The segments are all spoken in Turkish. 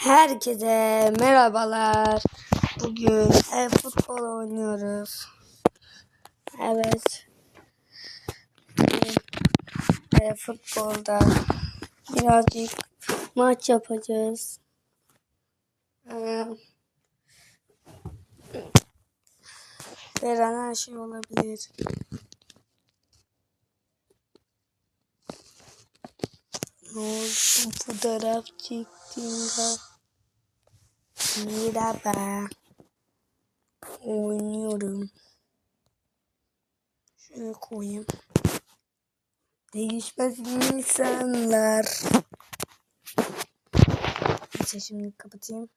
Herkese merhabalar. Bugün e-futbol oynuyoruz. Evet. E-futbolda birazcık maç yapacağız. Veren her şey olabilir. Ne oldu fotoğraf çektiğimde? Merhaba. Oynuyorum. Şöyle koyayım. Değişmez insanlar. Neyse şimdi kapatayım.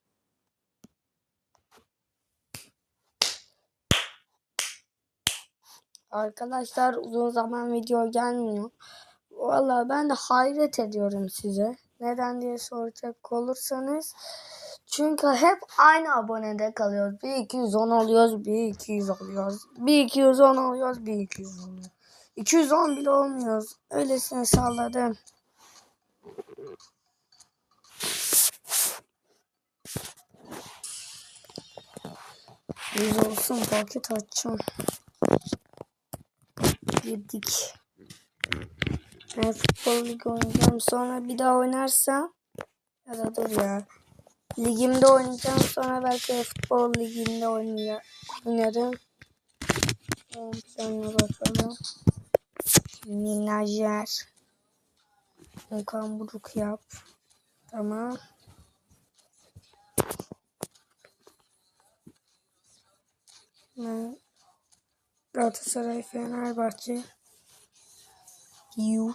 Arkadaşlar uzun zaman video gelmiyor. Vallahi ben de hayret ediyorum size. Neden diye soracak olursanız. Çünkü hep aynı abonede kalıyoruz. Bir 210 oluyoruz, bir 200 oluyoruz. Bir 210 oluyoruz, bir 200 oluyoruz. 210 bile olmuyoruz. Öylesine salladım. Yüz olsun paket açacağım. Girdik. Ben futbol oynayacağım. Sonra bir daha oynarsam ya da dur ya. Ligimde oynayacağım. Sonra belki futbol liginde oynarım. Sonra bakalım. Menajer. Okan Buruk yap. Tamam. Ben Galatasaray Fenerbahçe. Yuh.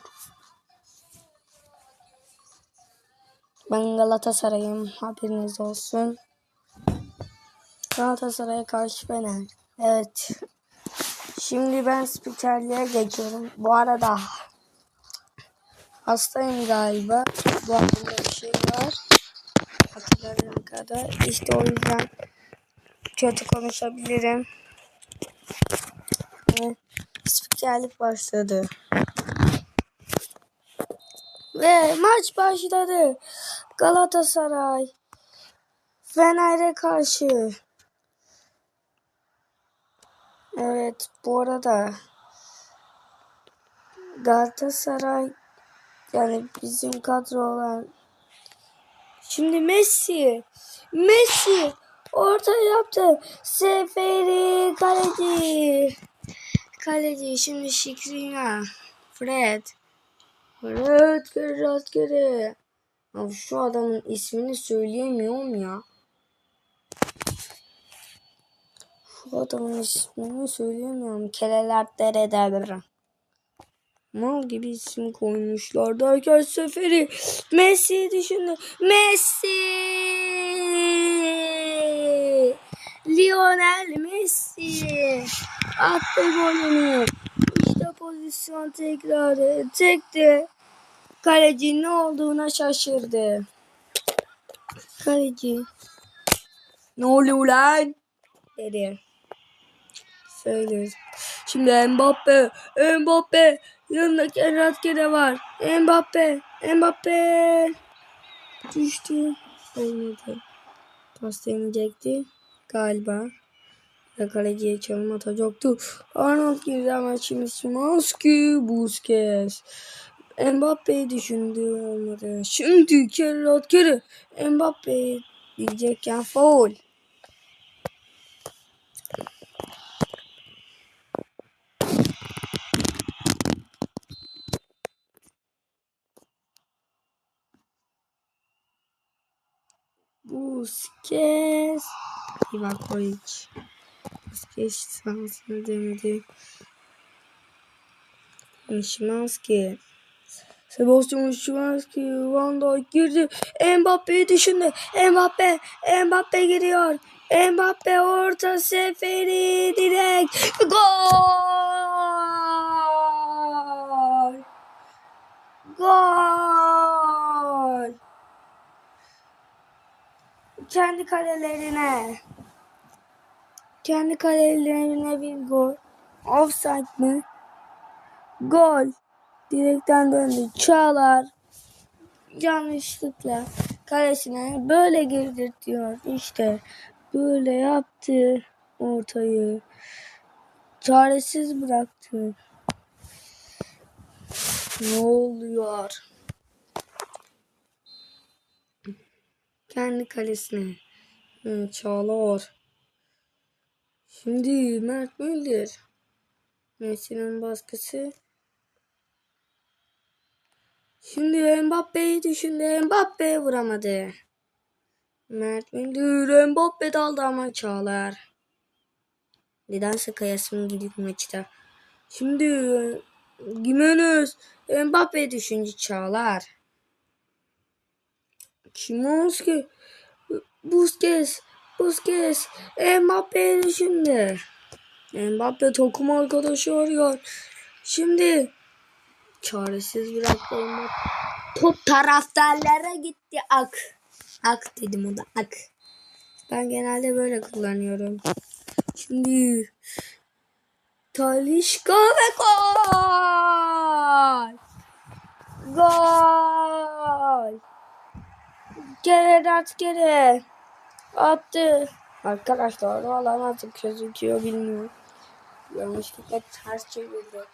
Ben Galatasaray'ım. Haberiniz olsun. Galatasaray'a karşı Fener. Evet. Şimdi ben spikerliğe geçiyorum. Bu arada hastayım galiba. Bu aklımda bir şey var. Hatırladığım kadar. İşte o yüzden kötü konuşabilirim. Ve spikerlik başladı. Ve maç başladı. Galatasaray Fener'e karşı. Evet bu arada Galatasaray yani bizim kadro olan Şimdi Messi Messi orta yaptı. Seferi kaleci. Kaleci şimdi Şikrina. Fred. Fred rastgele. Ya şu adamın ismini söyleyemiyorum ya. Şu adamın ismini söyleyemiyorum. Keleler derede. Mal gibi isim koymuşlar derken seferi Messi düşündü. Messi! Lionel Messi attı golünü. İşte pozisyon tekrarı. Çekti. Kaleci ne olduğuna şaşırdı. Kaleci. Ne oluyor lan? Dedi. Söylüyoruz. Şimdi Mbappe, Mbappe, yanındaki rastgele var. Mbappe, Mbappe. Düştü. Olmadı. Pas deneyecekti. Galiba. Ve kaleciye çalım atacaktı. Arnold girdi ama şimdi Szymanski, Busquets. Mbappe'yi düşündü olmadı. Şimdi kere kere Mbappe diyecekken foul. Busquets. Ivakovic. Busquets şansını denedi. Şimanski. Sebastian Şimanski. Van Dijk girdi. Mbappe'yi düşündü. Mbappe. Mbappe giriyor. Mbappe orta seferi direkt. Gol! Gol! Kendi kalelerine. Kendi kalelerine bir gol. Offside mı? Gol. Direkten döndü. Çağlar. Yanlışlıkla kalesine böyle girdirtiyor. İşte böyle yaptı ortayı. Çaresiz bıraktı. Ne oluyor? Kendi kalesine. Hı, Çağlar. Şimdi Mert Müldür. Messi'nin baskısı. Şimdi Mbappe'yi düşündü. Mbappe vuramadı. Mert Müldür Mbappe daldı ama Çağlar. Nedense kayasım gidiyor maçta. Şimdi Gimenez Mbappe düşünce Çağlar. Şimanski Busquets Busquets Mbappe düşündü. Mbappe takım arkadaşı arıyor. Şimdi çaresiz bıraktı Mbappe. Top taraftarlara gitti ak. Ak dedim o da ak. Ben genelde böyle kullanıyorum. Şimdi Talişka ve gol! Gol! Gerard geri attı. Arkadaşlar valla nasıl gözüküyor bilmiyorum. Yanlışlıkla ters çevirdi.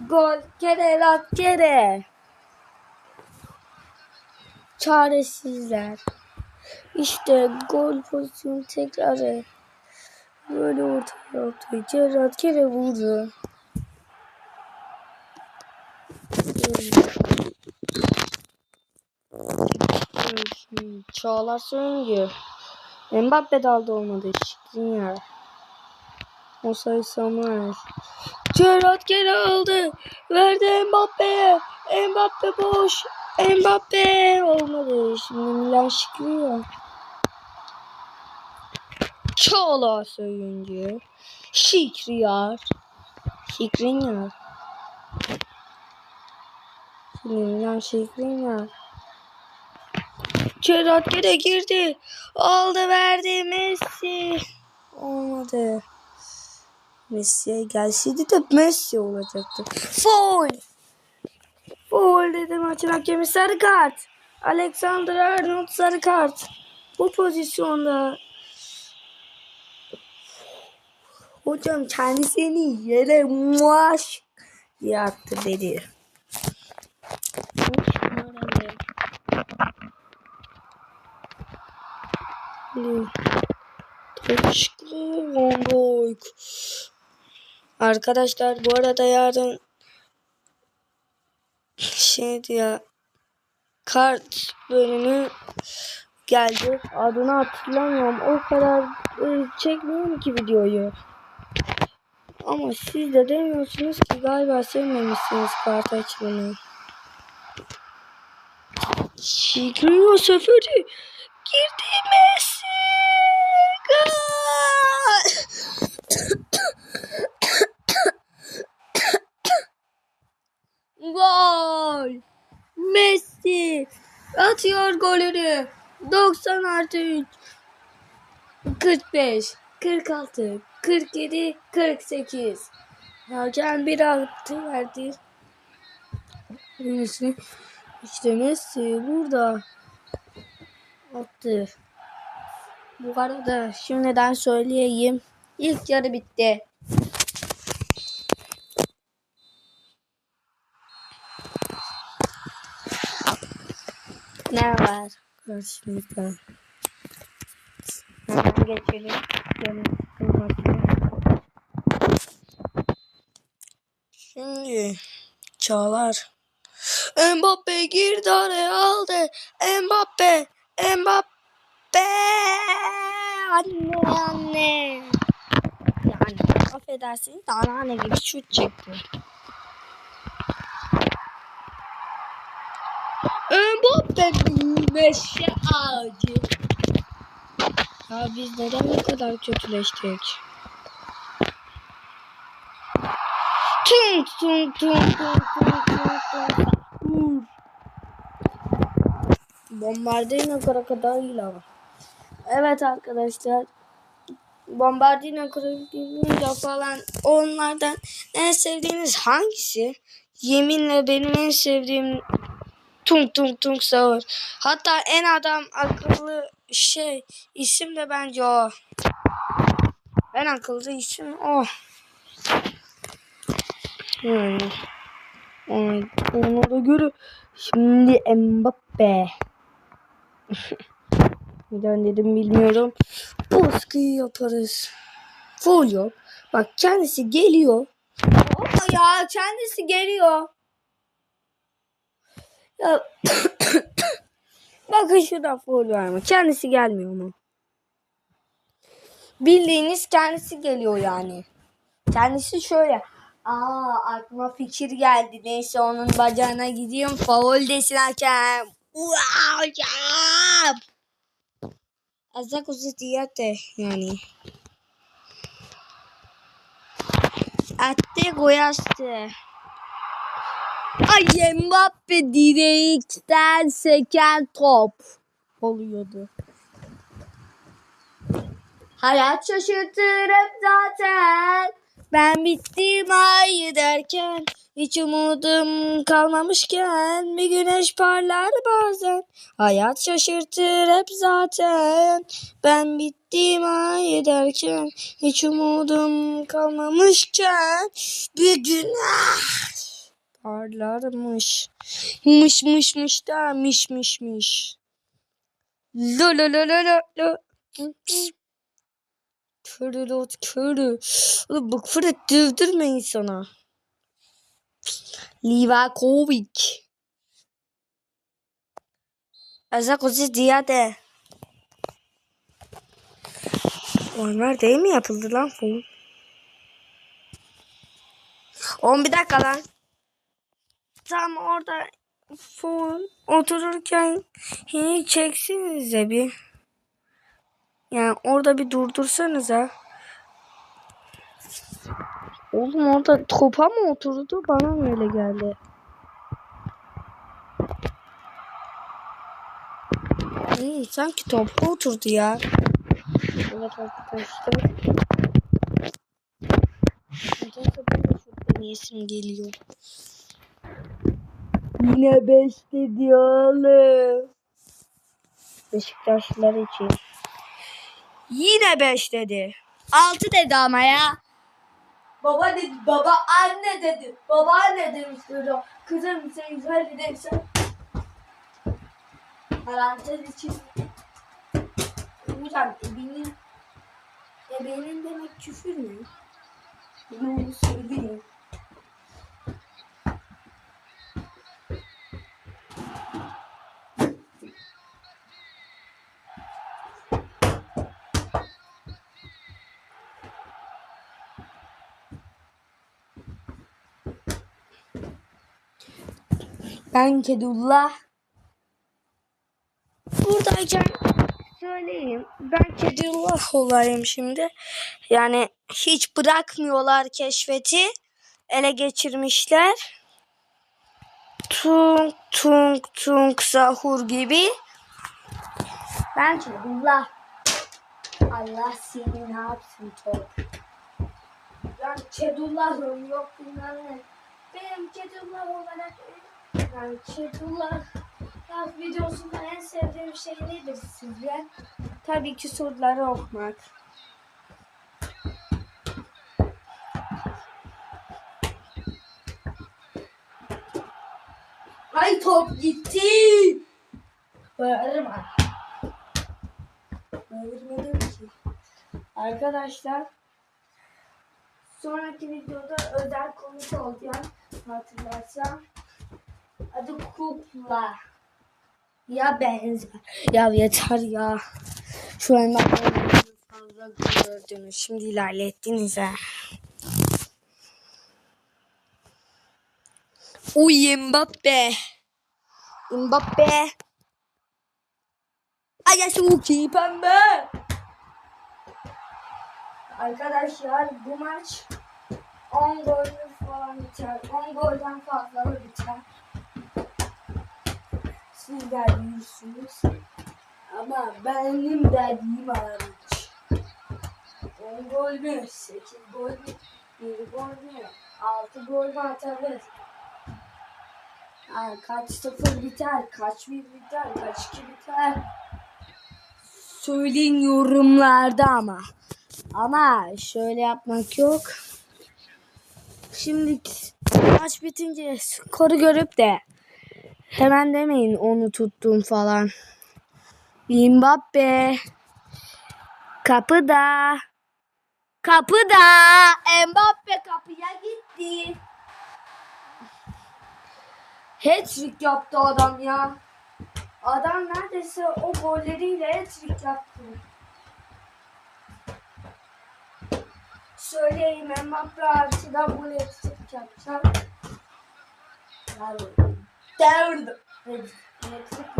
Gol Gerard geri. Çaresizler. İşte gol pozisyonu tekrarı. Böyle ortaya yaptı. Gerard kere vurdu. Çağlar Söngü. Mbappe daldı olmadı. Şikrinyar. Osay Samuel. Gerard geri aldı. Verdi Mbappe'ye. Mbappe boş. Mbappe olmadı. Şimdi Milan Şikrinyar. Çağlar Söngü. Şikriyar. Şikrinyar. Şimdi Milan Şikrinyar. Gerard gene girdi. Aldı verdi Messi. Olmadı. Messi'ye gelseydi de Messi olacaktı. Foul. Foul dedi maçın hakemi sarı kart. Alexander Arnold sarı kart. Bu pozisyonda Hocam kendisini yere muaş diye attı dedi. Teşekkür Dijk. Arkadaşlar bu arada yarın şeydi ya kart bölümü geldi. Adını hatırlamıyorum. O kadar e, çekmiyorum ki videoyu. Ama siz de demiyorsunuz ki galiba sevmemişsiniz kart açılımı. Şikriyo seferi girdi Messi. Gol! Messi atıyor golünü. 90 artı 3. 45, 46, 47, 48. Hakem bir attı verdi. Messi. İşte Messi burada. Attı. Bu arada şimdiden söyleyeyim. İlk yarı bitti. Ne var karşımızda? Hemen geçelim. Şimdi Çağlar. Mbappe girdi araya aldı. Mbappe. Mbappe. Anne anne. Yani affedersiniz de anneanne gibi şut çekti. Mbappe meşe ağacı. Ya biz neden bu kadar kötüleştik? Tung tung tung tung tung tung. Vur. Bombardino krokodil Evet arkadaşlar. Bombardino krokodil falan onlardan en sevdiğiniz hangisi? Yeminle benim en sevdiğim Tung tung tung sahur. Hatta en adam akıllı şey isim de bence o. En akıllı isim o. Yani. Ona, ona da göre şimdi Mbappe. Neden dedim bilmiyorum. Baskıyı yaparız. Full yok. Bak kendisi geliyor. Ama ya kendisi geliyor. Ya Bakın şurada full var mı? Kendisi gelmiyor mu? Bildiğiniz kendisi geliyor yani. Kendisi şöyle. Aa aklıma fikir geldi. Neyse onun bacağına gideyim. Faul desin hakem. Wow, ya. Asa cosa diyete yani. Attı goyaste. Ay Mbappe direkten seken top oluyordu. Hayat şaşırtır hep zaten. Ben bittim ay derken hiç umudum kalmamışken bir güneş parlar bazen. Hayat şaşırtır hep zaten. Ben bittim ay derken hiç umudum kalmamışken bir güneş parlarmış. Mış mış mış da miş miş miş. Lo lo lo lo lo lo. Körü lot körü. Oğlum bu küfür et dövdürme insana. Livakovic. Eza kozu diyade. Onlar değil mi yapıldı lan bu? Oğlum bir dakika lan. Tam orada full otururken hiç çeksinize bir. Yani orada bir durdursanıza. Oğlum orada topa mı oturdu? Bana mı öyle geldi? İyi sanki topa oturdu ya. Evet arkadaşlar. Nedense bana geliyor. Yine 5 dedi oğlum. Beşiktaşlılar için. Yine 5 dedi. 6 dedi ama ya. Baba dedi, baba anne dedi. Baba anne demiş böyle. Kızım sen güzel gidersen. Parantez için. Hocam ebenin, ebenin demek küfür mü? Bunu söyleyeyim. Ben Kedullah. Buradayken söyleyeyim. Ben Kedullah olayım şimdi. Yani hiç bırakmıyorlar keşfeti. Ele geçirmişler. Tung tung tung sahur gibi. Ben Kedullah. Allah seni ne yapsın top. Ben Kedullah'ım yok bilmem ne. Benim Kedullah olarak yani Kedullah ya videosunda en sevdiğim şey nedir sizce? Tabii ki soruları okumak. Ay top gitti. Bağırma. Bağırmadım ki. Arkadaşlar sonraki videoda özel konuk olacağım hatırlarsam. Adı kukla. Ya benzer. Ya yeter ya. Şu an fazla gördünüz. Şimdi ilerlettiniz ha. Uy Mbappe. Mbappe. Ay çok iyi pembe. Arkadaşlar bu maç 10 gol falan biter. 10 golden fazla biter. Siz de bilirsiniz. Ama benim dediğim hariç. 10 gol mü? 8 gol mü? 1 gol mü? 6 gol mü atarız? Yani kaç sıfır biter, kaç bir biter, kaç iki biter. Söyleyin yorumlarda ama. Ama şöyle yapmak yok. Şimdi maç bitince skoru görüp de hemen demeyin onu tuttum falan. Mbappe kapıda. Kapıda. Mbappe kapıya gitti. Hat-trick yaptı adam ya. Adam neredeyse o golleriyle hat-trick yaptı. Söyleyeyim Mbappe artı da bu hat-trick yapacak. Devurdu. Hat-trick.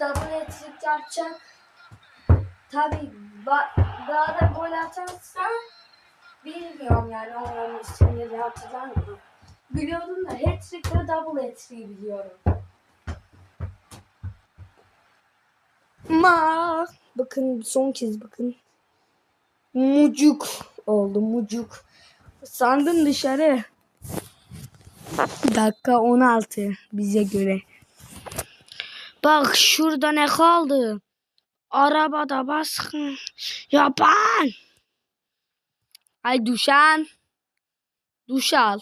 Double hat-trick yapacak. Tabii ba- daha da gol atarsa bilmiyorum yani onun isimleri hatırlamıyorum. Biliyordum da hat-trick ve double hat-trick biliyorum. Ma bakın son kez bakın. Mucuk oldu mucuk. Sandım dışarı. Dakika 16 bize göre. Bak şurada ne kaldı? Arabada baskın yapan. Ay düşen. Duş al.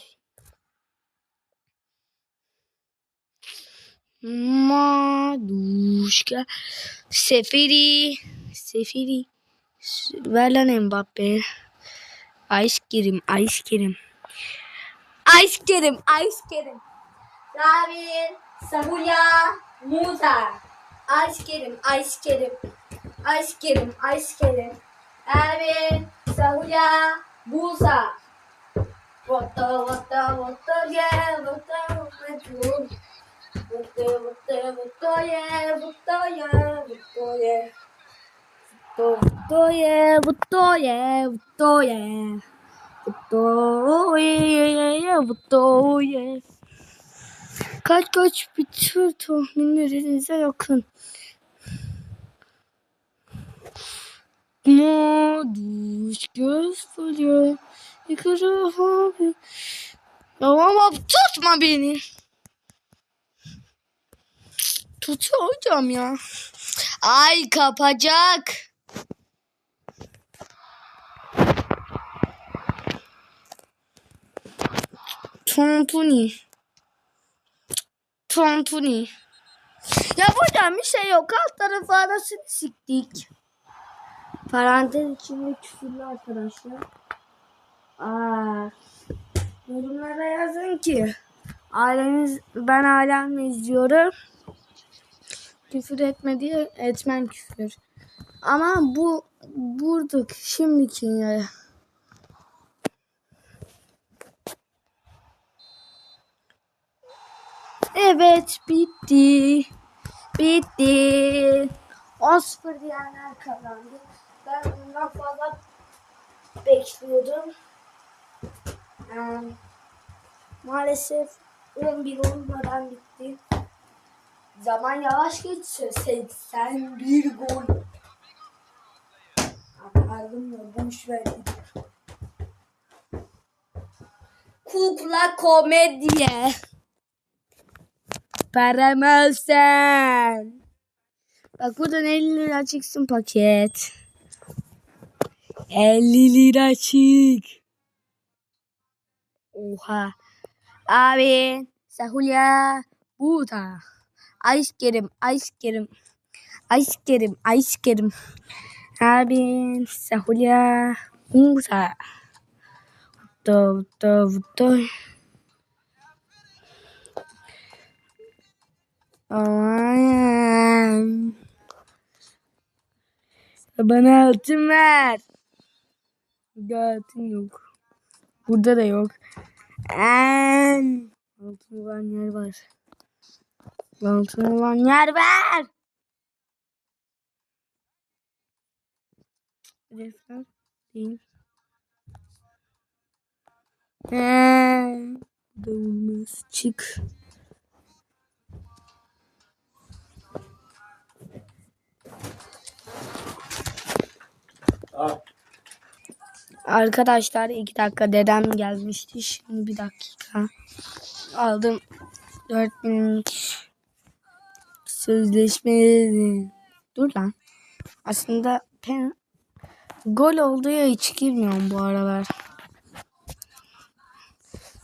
Maduşka. Seferi. Seferi. Ver lan Mbappe. Ice cream. Ice cream. Ice cream. Ice cream. Rabin. Sahuya. Muza. Ice cream. Ice cream. Ice cream. Ice cream. Rabin. Sahuya. Muza. Vota, vota, vota, yeah, vota, vota, Vota, vota, vota, yeah, vota, yeah, vota, yeah. Vota, yeah, vota, yeah, vota, yeah. Yeah, yeah, vota, yeah. Kaç kaç bitiyor tahminlerinize yakın. Maduş göz fırıyor. Yukarı abi. Ya ama tutma beni. Tutuyor hocam ya. Ay kapacak. Tontuni. Tontuni. Ya hocam bir şey yok. Alt tarafı arasını siktik. Parantez içinde küfürlü arkadaşlar. Aa, yorumlara yazın ki aileniz ben ailemle izliyorum. Küfür etme diye etmem küfür. Ama bu burada şimdiki Evet bitti. Bitti. 10-0 diyenler kazandı. Ben bundan fazla bekliyordum. Ee, maalesef 11 olmadan bitti. Zaman yavaş geçiyor. 81 gol. Pardon ya boş ver. Kukla komedye. Paramazsen. Bak buradan 50 lira çıksın paket. 50 lira çık. Oha. Abi. Sahulya. Buta. Ice cream. Ice cream. Ice cream. Ice cream. Abi. Sahulya. Buta. Vuto, vuto, vuto. Aman. Bana altın ver. Altın yok. Burada da yok. Altın olan yer var. Altın olan yer var. Defter değil. Eee. Dönmez. Çık. Arkadaşlar iki dakika dedem gelmişti. Şimdi bir dakika. Aldım. 4000 sözleşme dur lan. Aslında pen gol olduğu ya hiç girmiyorum bu aralar.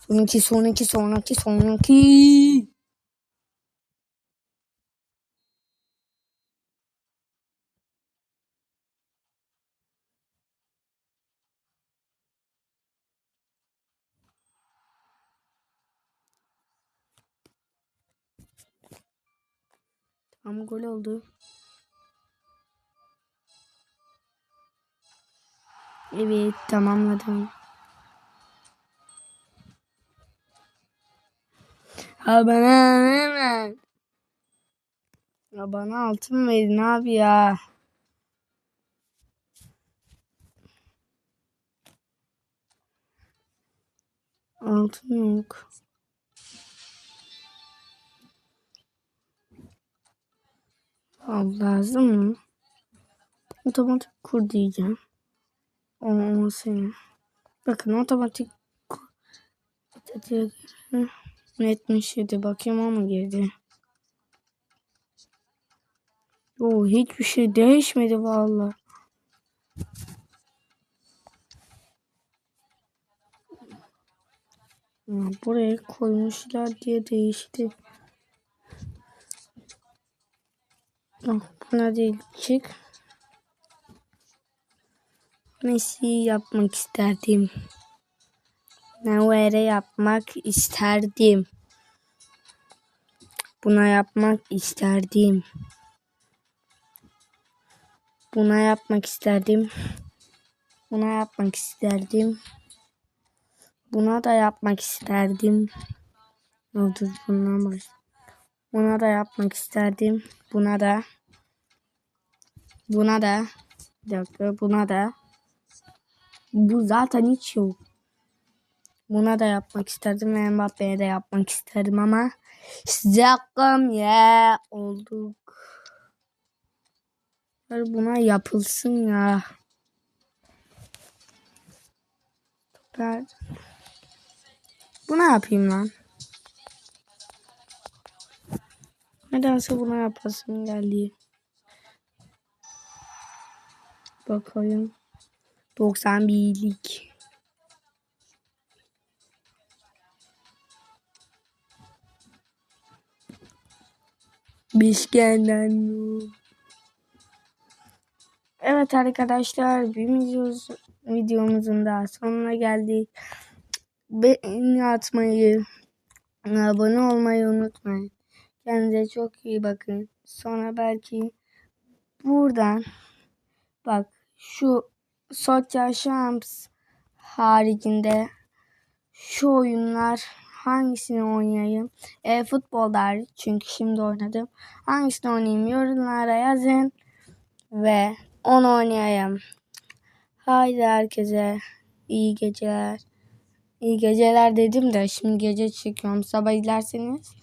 Sonraki sonraki sonraki sonraki. Tamam gol oldu. Evet tamamladım. Ha bana hemen. Ya bana altın verin abi ya. Altın yok. Al lazım mı? Otomatik kur diyeceğim. Olmasın. Bakın otomatik kur. 77 bakayım ama girdi. Yo hiçbir şey değişmedi vallahi. Ya, buraya koymuşlar diye değişti. Ah, buna değil çık. Messi yapmak isterdim. Navere yapmak isterdim. Buna yapmak isterdim. Buna yapmak isterdim. Buna yapmak isterdim. Buna da yapmak isterdim. Dur bundan baş. Buna da yapmak isterdim. Buna da. Buna da. Bir dakika buna da. Bu zaten hiç yok. Buna da yapmak isterdim ve Mbappe'ye de yapmak isterdim ama sıcakım ya olduk. Buna yapılsın ya. Ben buna yapayım lan. Nedense buna yapasım geldi. Bakayım. 91'lik. Biskenden. Evet arkadaşlar videomuz, videomuzun daha sonuna geldik. Beğeni atmayı, abone olmayı unutmayın. Kendinize çok iyi bakın. Sonra belki buradan bak şu Sosyal Şams haricinde şu oyunlar hangisini oynayayım? E, futbol der çünkü şimdi oynadım. Hangisini oynayayım yorumlara yazın ve onu oynayayım. Haydi herkese iyi geceler. İyi geceler dedim de şimdi gece çekiyorum. Sabah izlerseniz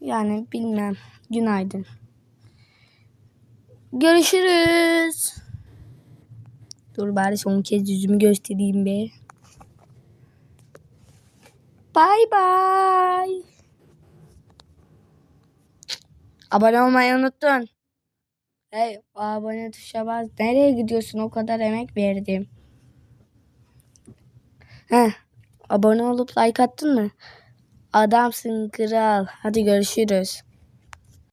yani bilmem. Günaydın. Görüşürüz. Dur bari son kez yüzümü göstereyim be. Bye bye. Abone olmayı unuttun. Hey abone tuşa bas. Nereye gidiyorsun o kadar emek verdim. Heh, abone olup like attın mı? Adamsın kral. Hadi görüşürüz.